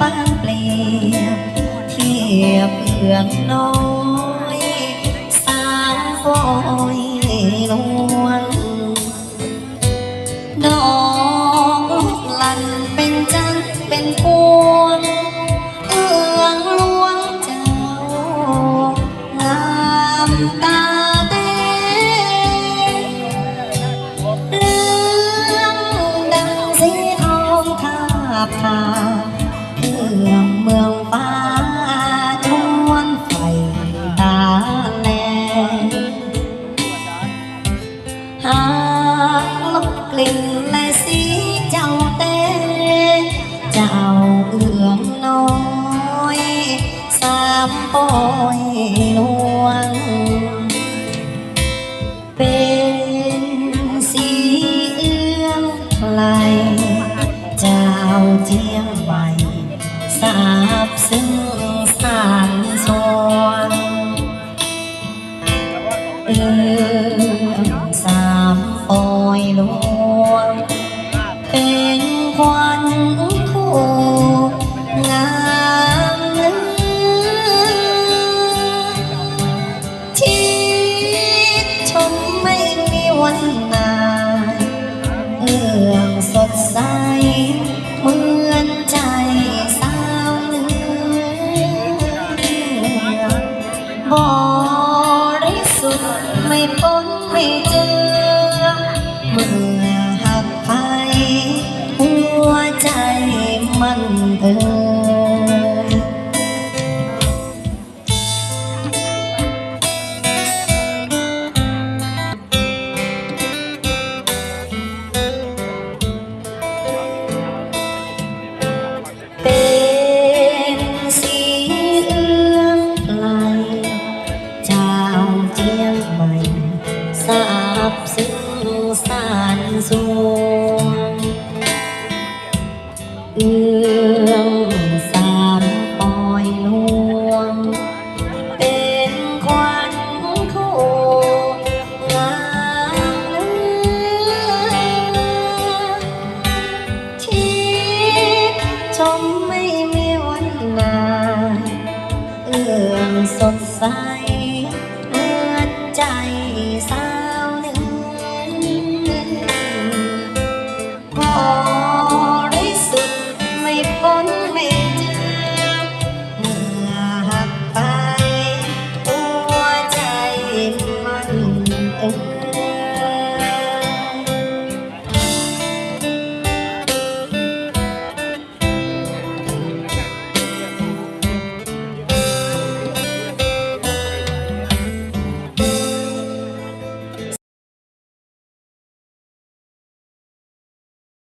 ยเทียบเอื้องน้อยสาวฟอยนวลดอกลันเป็นจังเป็นพวงเอื้องลวงเจ้างามตาเต้เรื่องดังสีทองคาบพา องเมืองฟ้าทวนไฟตาแลหากลบกลิ่นและ สามน้อยสามปอยลวงสาม่สาบซึ้งสานสวงเอื้อมสามปอยลวงเป็นควันคู่งามลือที่ชมไม่มีวันนายเอื้อมสดใส บริสุทธิ์ไม่ปนไม่เจอ ทรงเอื้องสามปอยนวง เป็นควันโคงามเลือที่ชมไม่มีวันนาเอื้องสดใสเหมือนใจ